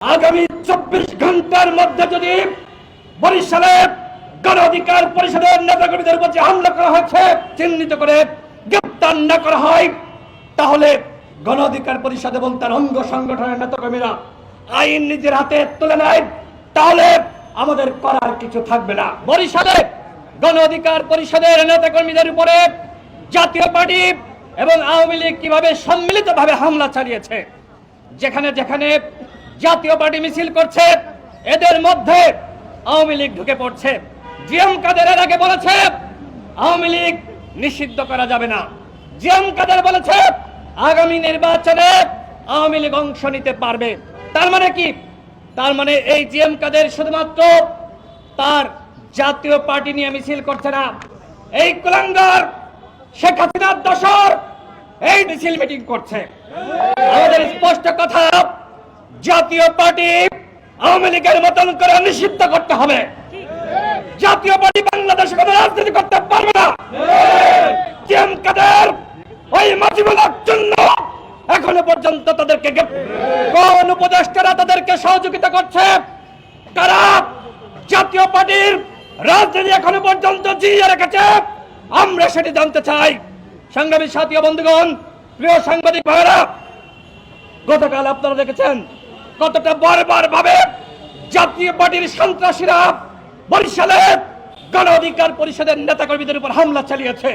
আগামী চব্বিশ ঘণ্টার মধ্যে যদি বরিশালে গণ অধিকার পরিষদের নেতাকর্মীদের উপর যে হামলা করা হয়েছে, চিহ্নিত করে গ্রেপ্তার না করা হয়, তাহলে গণ অধিকার পরিষদ এবং তার অঙ্গ সংগঠনের নেতাকর্মীরা আইন নিজের হাতে তুলে নেয়, তাহলে আমাদের করার কিছু থাকবে না। বরিশালে গণ অধিকার পরিষদের নেতাকর্মীদের উপরে জাতীয় পার্টি এবং আওয়ামী লীগ কীভাবে সম্মিলিতভাবে হামলা চালিয়েছে, যেখানে যেখানে জাতীয় পার্টি মিছিল করছে। এদের মধ্যে আওয়ামী লীগ ঢুকে পড়ছে। জিএম কাদের এর আগে বলেছে, আওয়ামী লীগ নিষিদ্ধ করা যাবে না। জিএম কাদের বলেছে, আগামী নির্বাচনে আওয়ামী লীগ অংশ নিতে পারবে। তার মানে কি? তার মানে এই জিএম কাদের শুধুমাত্র তার জাতীয় পার্টি নিয়ে মিছিল করছে না। এই কুলাঙ্গার শেখ হাসিনার দশর এই মিছিল মিটিং করছে। আমাদের স্পষ্ট কথা জাতীয় পার্টি আওয়ামী লীগের মতন করে নিষিদ্ধ করতে হবে। জাতীয় পার্টি বাংলাদেশে কোনো রাজনীতি করতে পারবে না। জিএম কাদের ওই জন্য এখনও পর্যন্ত তাদেরকে কোন উপদেষ্টারা তাদেরকে সহযোগিতা করছে? কারা? জাতীয় পার্টির রাজনীতি এখনও পর্যন্ত জিয়ে রেখেছে। আমরা সেটি জানতে চাই। সংগ্রামী সাথী বন্ধুগণ, প্রিয় সাংবাদিক ভাইরা গতকাল আপনারা দেখেছেন কতটা বারবার ভাবে জাতীয় পার্টির সন্ত্রাসীরা বরিশালে গণ অধিকার পরিষদের নেতাকর্মীদের উপর হামলা চালিয়েছে।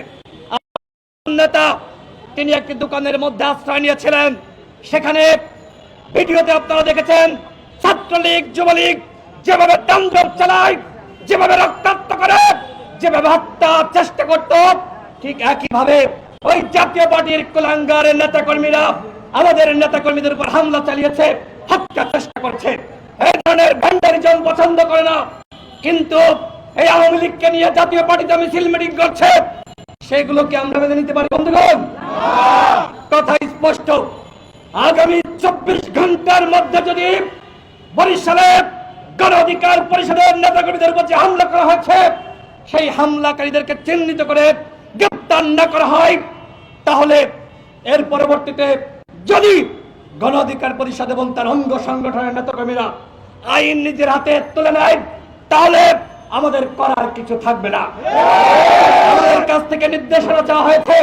নেতা, তিনি একটি দোকানের মধ্যে আশ্রয় নিয়েছিলেন। সেখানে ভিডিওতে আপনারা দেখেছেন, ছাত্রলীগ, যুবলীগ যেভাবে তাণ্ডব চালায়, যেভাবে রক্তাক্ত করে, যেভাবে হত্যার চেষ্টা করত, ঠিক একইভাবে ওই জাতীয় পার্টির কুলাঙ্গারের নেতাকর্মীরা আমাদের নেতাকর্মীদের উপর হামলা চালিয়েছে। হত্যার চেষ্টা করছে। এই ধরনের ভ্যান্ডারিজম পছন্দ করে না। কিন্তু এই আওয়ামী লীগকে নিয়ে জাতীয় পার্টিতে মিছিল মিটিং করছে। সেগুলোকে আমরা মেনে নিতে পারি। বন্ধুগণ, কথা স্পষ্ট। আগামী চব্বিশ ঘণ্টার মধ্যে যদি বরিশালে গণ অধিকার পরিষদের নেতাকর্মীদের উপর যে হামলা করা হয়েছে, সেই হামলাকারীদেরকে চিহ্নিত করে গ্রেপ্তার না করা হয়, তাহলে এর পরবর্তীতে যদি গণ অধিকার পরিষদ এবং তার অঙ্গ সংগঠনের নেতাকর্মীরা আইন নিজের হাতে তুলে নেয়, তাহলে আমাদের করার কিছু থাকবে না। আমাদের কাছ থেকে নির্দেশনা চাওয়া হয়েছে।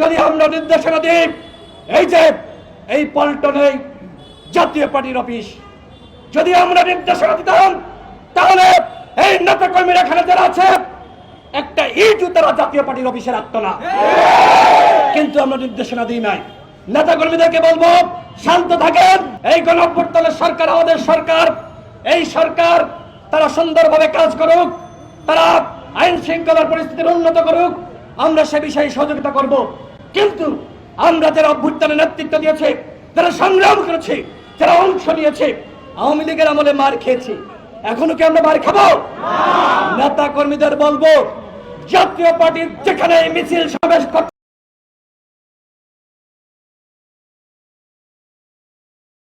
যদি আমরা নির্দেশনা দিই, এই যে এই পল্টনে জাতীয় পার্টির অফিস, যদি আমরা নির্দেশনা দিতাম তাহলে এই নেতা কর্মীরা এখানে যারা আছে, একটা ইটও তারা জাতীয় পার্টির অফিসে রাখতো না কিন্তু আমরা নির্দেশনা দিই নাই। নেতা কর্মীদেরকে বলব শান্ত থাকেন। এই গণঅভ্যুত্থানের সরকার আমাদের সরকার। এই সরকার তারা সুন্দরভাবে কাজ করুক তারা আইন শৃঙ্খলার পরিস্থিতির উন্নত করুক আমরা সে বিষয়ে সহযোগিতা করব। কিন্তু আমরা যারা অভ্যুত্থানের নেতৃত্ব দিয়েছে যারা সংগ্রাম করেছে যারা অংশ নিয়েছে আওয়ামী লীগের আমলে মার খেয়েছি। এখনও কি আমরা মার খাব? নেতা কর্মীদের বলব জাতীয় পার্টির যেখানে মিছিল সমাবেশ করতে